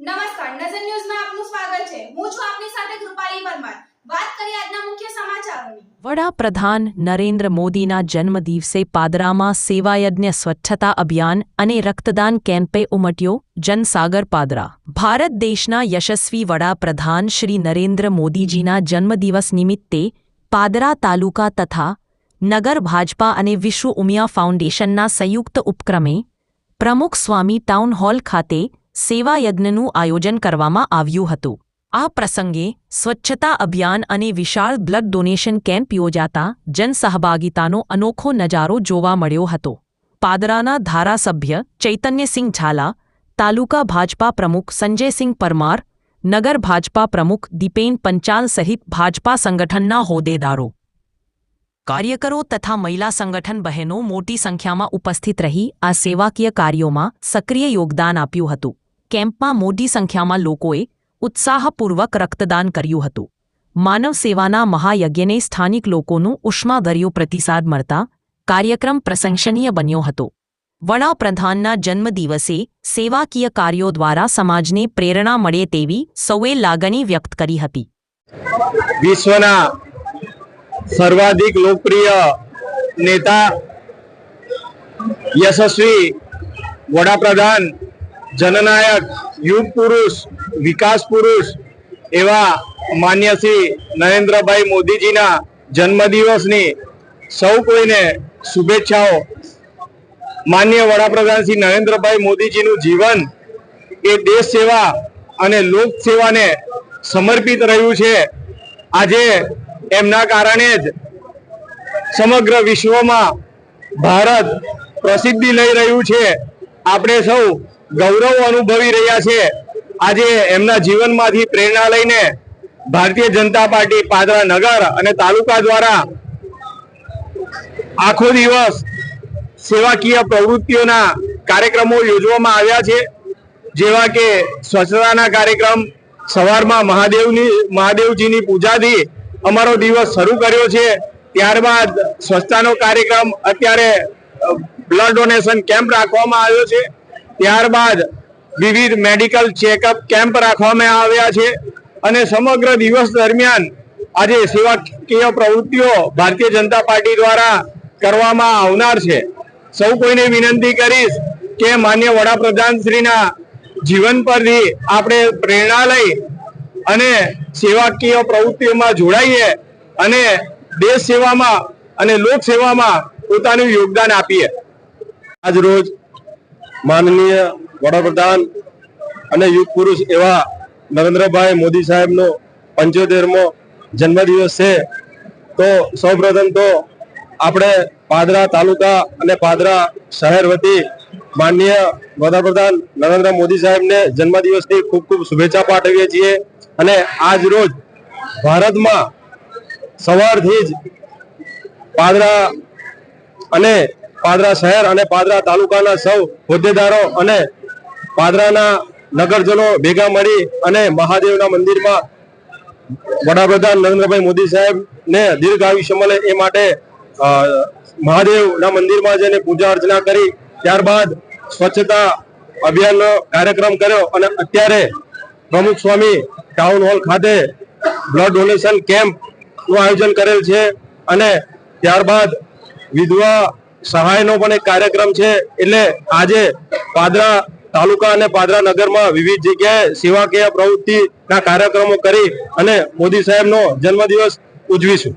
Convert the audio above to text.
નમસ્કાર, નજર ન્યૂઝમાં આપનું સ્વાગત છે. હું છું આપની સાથે કૃપાલી પરમાર. વાત કરીએ આજના મુખ્ય સમાચારોની. વડાપ્રધાન નરેન્દ્ર મોદીના જન્મદિવસે પાદરામાં સેવાયજ્ઞ સ્વચ્છતા અભિયાન અને રક્તદાન કેમ્પે ઉમટ્યો જનસાગર પાદરા. ભારત દેશના યશસ્વી વડાપ્રધાન શ્રી નરેન્દ્ર મોદીજીના જન્મદિવસ નિમિત્તે પાદરા તાલુકા તથા નગર ભાજપા અને વિશ્વ ઉમિયા ફાઉન્ડેશનના સંયુક્ત ઉપક્રમે પ્રમુખ સ્વામી ટાઉન હોલ ખાતે સેવાયજ્ઞનું આયોજન કરવામાં આવ્યું હતું. આ પ્રસંગે સ્વચ્છતા અભિયાન અને વિશાળ બ્લડ ડોનેશન કેમ્પ યોજાતા જનસહભાગિતાનો અનોખો નજારો જોવા મળ્યો હતો. પાદરાના ધારાસભ્ય ચૈતન્યસિંહ ઝાલા, તાલુકા ભાજપા પ્રમુખ સંજયસિંહ પરમાર, નગર ભાજપા પ્રમુખ દીપેન પંચાલ સહિત ભાજપા સંગઠનના હોદ્દેદારો. કાર્યકરો તથા મહિલા સંગઠન બહેનો મોટી સંખ્યામાં ઉપસ્થિત રહી આ સેવાકીય કાર્યોમાં સક્રિય યોગદાન આપ્યું હતું. કેમ્પમાં મોટી સંખ્યામાં લોકોએ ઉત્સાહપૂર્વક રક્તદાન કર્યું હતું. માનવ સેવાના મહાયજ્ઞને સ્થાનિક લોકોનું ઉષ્માભર્યો પ્રતિસાદ મળતા કાર્યક્રમ પ્રશંસનીય બન્યો હતો. વડાપ્રધાનના જન્મદિવસે સેવાકીય કાર્યો દ્વારા સમાજને પ્રેરણા મળે તેવી સૌએ લાગણી વ્યક્ત કરી હતી. વિશ્વના સર્વાધિક લોકપ્રિય નેતા, યશસ્વી વડાપ્રધાન જનનાયક, યુગ પુરુષ, વિકાસ પુરુષ એવા માન્ય શ્રી નરેન્દ્રભાઈ મોદીજીના જન્મદિવસની સૌ કોઈને શુભેચ્છાઓ. માન્ય વડાપ્રધાન શ્રી નરેન્દ્રભાઈ મોદીજીનું જીવન એ દેશ સેવા અને લોક સેવાને સમર્પિત રહ્યું છે. આજે એમના કારણે જ સમગ્ર વિશ્વમાં ભારત પ્રસિદ્ધિ લઈ રહ્યું છે. આપણે સૌ ગૌરવ અનુભવી રહ્યા છે. આજે એમના જીવનમાંથી પ્રેરણા લઈને ભારતીય જનતા પાર્ટી પાદરા નગર અને તાલુકા દ્વારા આખો દિવસ સેવાકીય પ્રવૃત્તિઓના કાર્યક્રમો યોજવામાં આવ્યા છે. જેવા કે સ્વચ્છતાના કાર્યક્રમ, સવારમાં મહાદેવની, મહાદેવજીની પૂજાથી અમારો દિવસ શરૂ કર્યો છે. ત્યારબાદ સ્વચ્છતાનો કાર્યક્રમ, અત્યારે બ્લડ ડોનેશન કેમ્પ રાખવામાં આવ્યો છે. ત્યારબાદ વિવિધ મેડિકલ ચેકઅપ કેમ્પ રાખવામાં આવ્યા છે અને સમગ્ર દિવસ દરમિયાન આજે સેવાકીય પ્રવૃત્તિઓ ભારતીય જનતા પાર્ટી દ્વારા કરવામાં આવનાર છે. સૌ કોઈને વિનંતી કરીશ કે માન્ય વડાપ્રધાન શ્રીના જીવન પરથી આપણે પ્રેરણા લઈ અને સેવાકીય પ્રવૃત્તિઓમાં જોડાઈએ અને દેશ સેવામાં અને લોક સેવામાં પોતાનું યોગદાન આપીએ. આજ રોજ માનનીય વડાપ્રધાન અને યુગ પુરુષ એવા નરેન્દ્રભાઈ મોદી સાહેબનો પંચોતેરમો જન્મદિવસ છે. તો સૌપ્રથમ તો આપણે પાદરા તાલુકા અને પાદરા શહેર વતી માનનીય વડાપ્રધાન નરેન્દ્ર મોદી સાહેબને જન્મદિવસની ખૂબ ખૂબ શુભેચ્છા પાઠવીએ છીએ. અને આજ રોજ ભારતમાં સવારથી જ પાદરા અને પાદરા શહેર અને પાદરા તાલુકાના સૌ હોદ્દેદારો અને પાદરાના નગરજનો ભેગા મળી અને મહાદેવના મંદિરમાં વડાપ્રધાન નરેન્દ્રભાઈ મોદી સાહેબને દીર્ઘ આયુષ્ય મળે એ માટે મહાદેવના મંદિરમાં જઈને પૂજા અર્ચના કરી, ત્યારબાદ સ્વચ્છતા અભિયાનનો કાર્યક્રમ કર્યો અને અત્યારે પ્રમુખ સ્વામી ટાઉન હોલ ખાતે બ્લડ ડોનેશન કેમ્પનું આયોજન કરેલ છે અને ત્યારબાદ વિધવા સહાયનો પણ એક કાર્યક્રમ છે. એટલે આજે પાદરા તાલુકા અને પાદરા નગરમાં વિવિધ જગ્યાએ સેવાકીય પ્રવૃત્તિના કાર્યક્રમો કરી અને મોદી સાહેબનો જન્મદિવસ ઉજવીશું.